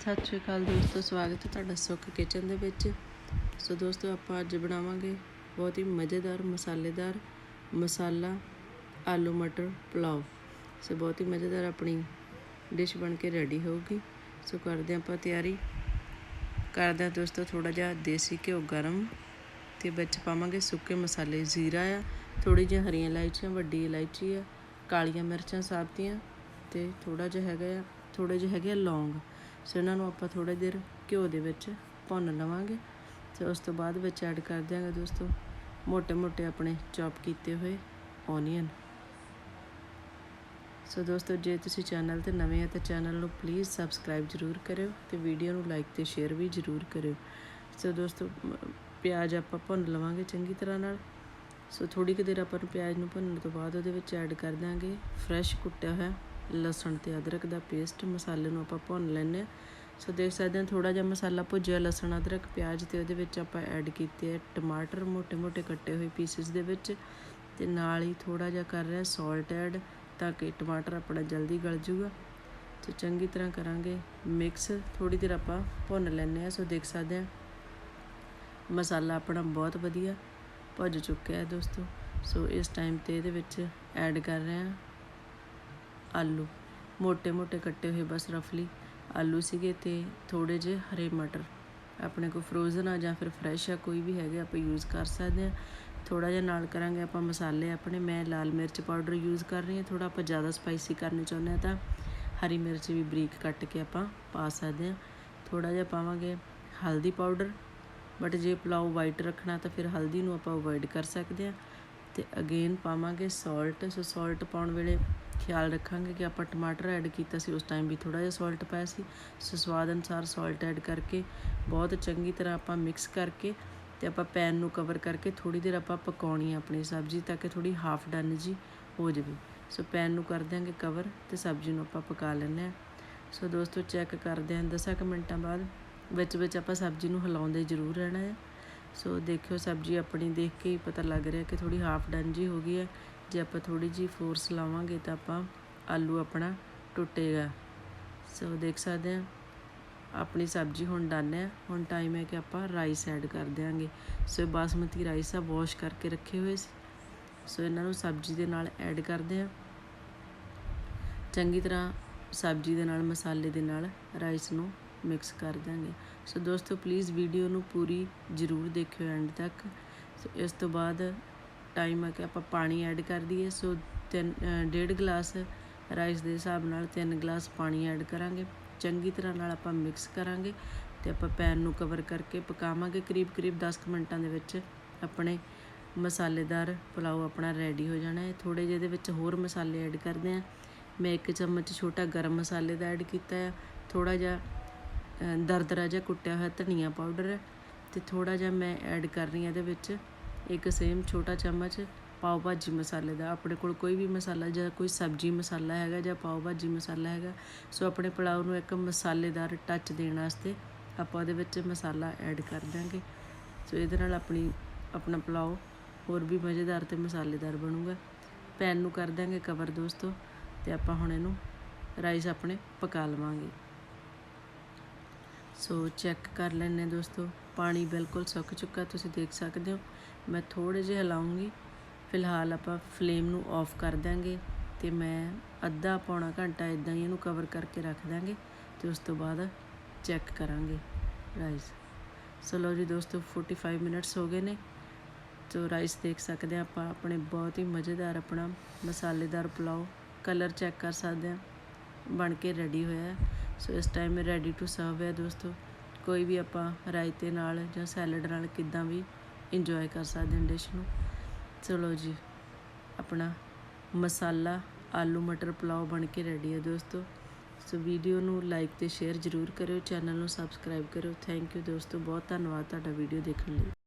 ਸਤਿ ਸ਼੍ਰੀ ਅਕਾਲ ਦੋਸਤੋ, ਸਵਾਗਤ ਹੈ ਤੁਹਾਡਾ ਸੁੱਖ ਕਿਚਨ ਦੇ ਵਿੱਚ। ਸੋ ਦੋਸਤੋ, ਆਪਾਂ ਅੱਜ ਬਣਾਵਾਂਗੇ ਬਹੁਤ ਹੀ ਮਜ਼ੇਦਾਰ, ਮਸਾਲੇਦਾਰ ਮਸਾਲਾ ਆਲੂ ਮਟਰ ਪੁਲਾਓ ਸੋ ਬਹੁਤ ਹੀ ਮਜ਼ੇਦਾਰ ਆਪਣੀ ਡਿਸ਼ ਬਣ ਕੇ ਰੈਡੀ ਹੋਊਗੀ। ਸੋ ਕਰਦੇ ਹਾਂ ਆਪਾਂ ਤਿਆਰੀ। ਕਰਦੇ ਹਾਂ ਦੋਸਤੋ ਥੋੜਾ ਜਿਹਾ ਦੇਸੀ ਘਿਓ ਗਰਮ ਤੇ ਵਿੱਚ ਪਾਵਾਂਗੇ ਸੁੱਕੇ ਮਸਾਲੇ। ਜ਼ੀਰਾ ਆ ਥੋੜੀ ਜਿਹੀ ਹਰੀਆਂ ਇਲਾਇਚੀਆਂ, ਵੱਡੀ ਇਲਾਇਚੀ ਆ, ਕਾਲੀਆਂ ਮਿਰਚਾਂ ਸਾਬਤੀਆਂ ਤੇ ਥੋੜਾ ਜਿਹਾ ਹੈਗਾ ਆ ਥੋੜੇ ਜਿਹੇ ਹੈਗੇ ਆ ਲੌਂਗ। ਸੋ ਇਹਨਾਂ ਨੂੰ ਆਪਾਂ ਥੋੜਾ ਦੇਰ ਘਿਓ ਦੇ ਵਿੱਚ ਭੁੰਨ ਲਵਾਂਗੇ ਤੇ ਉਸ ਤੋਂ ਬਾਅਦ ਵਿੱਚ ਐਡ ਕਰ ਦਿਆਂਗੇ ਦੋਸਤੋ ਮੋٹے-ਮੋٹے ਆਪਣੇ ਚੌਪ ਕੀਤੇ ਹੋਏ ਔਨੀਅਨ ਸੋ ਦੋਸਤੋ ਜੇ ਤੁਸੀਂ ਚੈਨਲ ਤੇ ਨਵੇਂ ਆ ਤਾਂ ਚੈਨਲ ਨੂੰ ਪਲੀਜ਼ ਸਬਸਕ੍ਰਾਈਬ ਜ਼ਰੂਰ ਕਰਿਓ ਤੇ ਵੀਡੀਓ ਨੂੰ ਲਾਈਕ ਤੇ ਸ਼ੇਅਰ ਵੀ ਜ਼ਰੂਰ ਕਰਿਓ। ਸੋ ਦੋਸਤੋ, ਪਿਆਜ਼ ਆਪਾਂ ਭੁੰਨ ਲਵਾਂਗੇ ਚੰਗੀ ਤਰ੍ਹਾਂ ਨਾਲ। ਸੋ ਥੋੜੀ ਕਿ ਦੇਰ ਆਪਾਂ ਨੂੰ ਪਿਆਜ਼ ਨੂੰ ਭੁੰਨਣ ਤੋਂ ਬਾਅਦ ਉਹਦੇ ਵਿੱਚ ਐਡ ਕਰ ਦਾਂਗੇ ਫਰੈਸ਼ ਕੁੱਟਿਆ ਹੋਇਆ ਲਸਣ ਤੇ ਅਦਰਕ ਦਾ ਪੇਸਟ ਮਸਾਲੇ ਨੂੰ ਆਪਾਂ ਭੁੰਨ ਲੈਣੇ ਸੋ ਦੇਖ ਸਕਦੇ ਹਾਂ ਥੋੜਾ ਜਿਹਾ ਮਸਾਲਾ ਭੁੱਜਿਆ ਲਸਣ, ਅਦਰਕ, ਪਿਆਜ਼ ਤੇ ਉਹਦੇ ਵਿੱਚ ਆਪਾਂ ਐਡ ਕੀਤੇ ਆ ਟਮਾਟਰ ਮੋਟੇ ਮੋਟੇ ਕੱਟੇ ਹੋਏ ਪੀਸਿਸ ਦੇ ਵਿੱਚ। ਤੇ ਨਾਲ ਹੀ ਥੋੜਾ ਜਿਹਾ ਕਰ ਰਿਹਾ ਸਾਲਟ ਐਡ ਤਾਂ ਕਿ ਟਮਾਟਰ ਆਪਣਾ ਜਲਦੀ ਗਲ ਜੂਗਾ। ਸੋ ਚੰਗੀ ਤਰ੍ਹਾਂ ਕਰਾਂਗੇ ਮਿਕਸ ਥੋੜੀ ਦੇਰ ਆਪਾਂ ਭੁੰਨ ਲੈਣੇ ਆ ਸੋ ਦੇਖ ਸਕਦੇ ਹਾਂ, ਮਸਾਲਾ ਆਪਣਾ ਬਹੁਤ ਵਧੀਆ ਭੁੱਜ ਚੁੱਕਿਆ ਹੈ ਦੋਸਤੋ। ਸੋ ਇਸ ਟਾਈਮ ਤੇ ਇਹਦੇ ਵਿੱਚ ਐਡ ਕਰ ਰਹੇ ਹਾਂ ਆਲੂ। ਮੋٹے-ਮੋٹੇ ਕੱਟੇ ਹੋਏ ਬਸ ਰਫਲੀ। ਆਲੂ ਸੀਗੇ ਤੇ ਥੋੜੇ ਜਿਹੇ ਹਰੇ ਮਟਰ। ਆਪਣੇ ਕੋਲ ਫਰੋਜ਼ਨ ਆ ਜਾਂ ਫਿਰ ਫਰੈਸ਼ ਆ, ਕੋਈ ਵੀ ਹੈਗੇ ਆਪਾਂ ਯੂਜ਼ ਕਰ ਸਕਦੇ ਆ ਥੋੜਾ ਜਿਹਾ ਨਾਲ ਕਰਾਂਗੇ ਆਪਾਂ ਮਸਾਲੇ ਆਪਣੇ। ਮੈਂ ਲਾਲ ਮਿਰਚ ਪਾਊਡਰ ਯੂਜ਼ ਕਰ ਰਹੀ ਹਾਂ। ਥੋੜਾ ਆਪਾਂ ਜ਼ਿਆਦਾ ਸਪਾਈਸੀ ਕਰਨਾ ਚਾਹੁੰਦੇ ਆ ਤਾਂ ਹਰੀ ਮਿਰਚ ਵੀ ਬਰੀਕ ਕੱਟ ਕੇ ਆਪਾਂ ਪਾ ਸਕਦੇ ਆ ਥੋੜਾ ਜਿਹਾ ਪਾਵਾਂਗੇ ਹਲਦੀ ਪਾਊਡਰ ਬਟ ਜੇ ਪੁਲਾਓ ਵਾਈਟ ਰੱਖਣਾ ਤਾਂ ਫਿਰ ਹਲਦੀ ਨੂੰ ਆਪਾਂ ਅਵੋਇਡ ਕਰ ਸਕਦੇ ਆ ਤੇ ਅਗੇਨ ਪਾਵਾਂਗੇ ਸਾਲਟ ਸੋ ਸਾਲਟ ਪਾਉਣ ਵੇਲੇ ਖਿਆਲ ਰੱਖਾਂਗੇ ਕਿ ਆਪਾਂ ਟਮਾਟਰ ਐਡ ਕੀਤਾ ਸੀ, ਉਸ ਟਾਈਮ ਵੀ ਥੋੜਾ ਜਿਹਾ ਸਾਲਟ ਪਾਇਆ ਸੀ। ਸੋ ਸਵਾਦ ਅਨੁਸਾਰ ਸਾਲਟ ਐਡ ਕਰਕੇ ਬਹੁਤ ਚੰਗੀ ਤਰ੍ਹਾਂ ਆਪਾਂ ਮਿਕਸ ਕਰਕੇ ਤੇ ਆਪਾਂ ਪੈਨ ਨੂੰ ਕਵਰ ਕਰਕੇ ਥੋੜੀ ਦੇਰ ਆਪਾਂ ਪਕਾਉਣੀ ਹੈ ਆਪਣੀ ਸਬਜ਼ੀ ਤਾਂ ਕਿ ਥੋੜੀ ਹਾਫ ਡਨ ਜੀ ਹੋ ਜਾਵੇ। ਸੋ ਪੈਨ ਨੂੰ ਕਰ ਦਿਆਂਗੇ ਕਵਰ ਤੇ ਸਬਜ਼ੀ ਨੂੰ ਆਪਾਂ ਪਕਾ ਲੈਂਦੇ ਆ ਸੋ ਦੋਸਤੋ ਚੈੱਕ ਕਰਦੇ ਆਂ 10 ਕੁ ਮਿੰਟਾਂ ਬਾਅਦ ਵਿੱਚ ਵਿੱਚ ਆਪਾਂ ਸਬਜ਼ੀ ਨੂੰ ਹਿਲਾਉਂਦੇ ਜ਼ਰੂਰ ਰਹਿਣਾ ਹੈ ਸੋ ਦੇਖਿਓ ਸਬਜ਼ੀ ਆਪਣੀ ਦੇਖ ਕੇ ਹੀ ਪਤਾ ਲੱਗ ਰਿਹਾ ਕਿ ਥੋੜੀ ਹਾਫ ਡਨ ਜੀ ਹੋ ਗਈ ਹੈ। ਜੇ ਆਪਾਂ ਥੋੜੀ ਜੀ ਫੋਰਸ ਲਾਵਾਂਗੇ ਤਾਂ ਆਪਾਂ ਆਲੂ ਆਪਣਾ ਟੁੱਟੇਗਾ। ਸੋ ਦੇਖ ਸਕਦੇ ਆ ਆਪਣੀ ਸਬਜ਼ੀ ਹੁਣ ਡਨ ਹੈ। ਹੁਣ ਟਾਈਮ ਹੈ ਕਿ ਆਪਾਂ ਰਾਈਸ ਐਡ ਕਰ ਦਿਆਂਗੇ। ਸੋ ਇਹ ਬਾਸਮਤੀ ਰਾਈਸ ਆ ਵਾਸ਼ ਕਰਕੇ ਰੱਖੇ ਹੋਏ ਸੀ। ਸੋ ਇਹਨਾਂ ਨੂੰ ਸਬਜ਼ੀ ਦੇ ਨਾਲ ਐਡ ਕਰਦੇ ਆ ਚੰਗੀ ਤਰ੍ਹਾਂ ਸਬਜ਼ੀ ਦੇ ਨਾਲ, ਮਸਾਲੇ ਦੇ ਨਾਲ ਰਾਈਸ ਨੂੰ ਮਿਕਸ ਕਰ ਦਾਂਗੇ। ਸੋ ਦੋਸਤੋ ਪਲੀਜ਼ ਵੀਡੀਓ ਨੂੰ ਪੂਰੀ ਜ਼ਰੂਰ ਦੇਖਿਓ ਐਂਡ ਤੱਕ। ਸੋ ਇਸ ਤੋਂ ਬਾਅਦ ਟਾਈਮ ਆ ਕਿ ਆਪਾਂ ਪਾਣੀ ਐਡ ਕਰ ਦਈਏ। ਸੋ ਤਿੰਨ ਡੇਢ ਗਲਾਸ ਰਾਈਸ ਦੇ ਹਿਸਾਬ ਨਾਲ ਤਿੰਨ ਗਲਾਸ ਪਾਣੀ ਐਡ ਕਰਾਂਗੇ। ਚੰਗੀ ਤਰ੍ਹਾਂ ਨਾਲ ਆਪਾਂ ਮਿਕਸ ਕਰਾਂਗੇ ਤੇ ਆਪਾਂ ਪੈਨ ਨੂੰ ਕਵਰ ਕਰਕੇ ਪਕਾਵਾਂਗੇ। ਕਰੀਬ ਕਰੀਬ 10 ਕੁ ਮਿੰਟਾਂ ਦੇ ਵਿੱਚ ਆਪਣੇ ਮਸਾਲੇਦਾਰ ਪੁਲਾਓ ਆਪਣਾ ਰੈਡੀ ਹੋ ਜਾਣਾ ਹੈ। ਥੋੜੇ ਜਿਹੇ ਦੇ ਵਿੱਚ ਹੋਰ ਮਸਾਲੇ ਐਡ ਕਰਦੇ ਆ ਮੈਂ ਇੱਕ ਚਮਚ ਛੋਟਾ ਗਰਮ ਮਸਾਲੇ ਦਾ ਐਡ ਕੀਤਾ ਹੈ। ਥੋੜਾ ਜਿਹਾ ਦਰਦਰਾ ਜਿਹਾ ਕੁੱਟਿਆ ਹੋਇਆ ਧਨੀਆ ਪਾਊਡਰ ਹੈ ਤੇ ਥੋੜਾ ਜਿਹਾ ਮੈਂ ਐਡ ਕਰ ਰਹੀ ਹਾਂ ਇਹਦੇ ਵਿੱਚ ਇੱਕ ਸੇਮ ਛੋਟਾ ਚਮਚ ਪਾਓ ਭਾਜੀ ਮਸਾਲੇ ਦਾ। ਆਪਣੇ ਕੋਲ ਕੋਈ ਵੀ ਮਸਾਲਾ ਜਾਂ ਕੋਈ ਸਬਜ਼ੀ ਮਸਾਲਾ ਹੈਗਾ ਜਾਂ ਪਾਓ ਭਾਜੀ ਮਸਾਲਾ ਹੈਗਾ, ਸੋ ਆਪਣੇ ਪੁਲਾਓ ਨੂੰ ਇੱਕ ਮਸਾਲੇਦਾਰ ਟੱਚ ਦੇਣ ਵਾਸਤੇ ਆਪਾਂ ਉਹਦੇ ਵਿੱਚ ਮਸਾਲਾ ਐਡ ਕਰ ਦਾਂਗੇ ਸੋ ਇਹਦੇ ਨਾਲ ਆਪਣੀ, ਆਪਣਾ ਪੁਲਾਓ ਹੋਰ ਵੀ ਮਜ਼ੇਦਾਰ ਤੇ ਮਸਾਲੇਦਾਰ ਬਣੂਗਾ। ਪੈਨ ਨੂੰ ਕਰ ਦਾਂਗੇ ਕਵਰ ਦੋਸਤੋ ਤੇ ਆਪਾਂ ਹੁਣ ਇਹਨੂੰ ਰਾਈਸ ਆਪਣੇ ਪਕਾ ਲਵਾਂਗੇ। ਸੋ ਚੈੱਕ ਕਰ ਲੈਣੇ ਦੋਸਤੋ, ਪਾਣੀ ਬਿਲਕੁਲ ਸੁੱਕ ਚੁੱਕਾ, ਤੁਸੀਂ ਦੇਖ ਸਕਦੇ ਹੋ। ਮੈਂ ਥੋੜੇ ਜਿਹਾ ਹਿਲਾਉਂਗੀ। ਫਿਲਹਾਲ ਆਪਾਂ ਫਲੇਮ ਨੂੰ ਆਫ ਕਰ ਦਾਂਗੇ ਤੇ ਮੈਂ ਅੱਧਾ ਪੌਣਾ ਘੰਟਾ ਇਦਾਂ ਹੀ ਇਹਨੂੰ ਕਵਰ ਕਰਕੇ ਰੱਖ ਦਾਂਗੇ ਤੇ ਉਸ ਤੋਂ ਬਾਅਦ ਚੈੱਕ ਕਰਾਂਗੇ। ਰਾਈਸ। ਸੋ ਲਓ ਜੀ ਦੋਸਤੋ 45 ਮਿੰਟਸ ਹੋ ਗਏ ਨੇ। ਤੋ ਰਾਈਸ ਦੇਖ ਸਕਦੇ ਹਾਂ ਆਪਾਂ, ਆਪਣੇ ਬਹੁਤ ਹੀ ਮਜ਼ੇਦਾਰ ਆਪਣਾ ਮਸਾਲੇਦਾਰ ਪੁਲਾਓ। ਕਲਰ ਚੈੱਕ ਕਰ ਸਕਦੇ ਹਾਂ। ਬਣ ਕੇ ਰੈਡੀ ਹੋਇਆ ਸੋ ਇਸ ਟਾਈਮ ਇਹ ਰੈਡੀ ਟੂ ਸਰਵ ਹੈ ਦੋਸਤੋ। ਕੋਈ ਵੀ ਆਪਾਂ ਰਾਇਤੇ ਨਾਲ ਜਾਂ ਸੈਲਡ ਨਾਲ ਕਿੱਦਾਂ ਵੀ ਇੰਜੋਏ ਕਰ ਸਕਦੇ ਹਾਂ ਡਿਸ਼ ਨੂੰ। ਚਲੋ ਜੀ, ਆਪਣਾ ਮਸਾਲਾ ਆਲੂ ਮਟਰ ਪੁਲਾਓ ਬਣ ਕੇ ਰੈਡੀ ਹੈ ਦੋਸਤੋ। ਸੋ ਵੀਡੀਓ ਨੂੰ ਲਾਈਕ ਤੇ ਸ਼ੇਅਰ ਜ਼ਰੂਰ ਕਰਿਓ ਚੈਨਲ ਨੂੰ ਸਬਸਕ੍ਰਾਈਬ ਕਰਿਓ। ਥੈਂਕ ਯੂ ਦੋਸਤੋ, ਬਹੁਤ ਧੰਨਵਾਦ ਤੁਹਾਡਾ ਵੀਡੀਓ ਦੇਖਣ ਲਈ।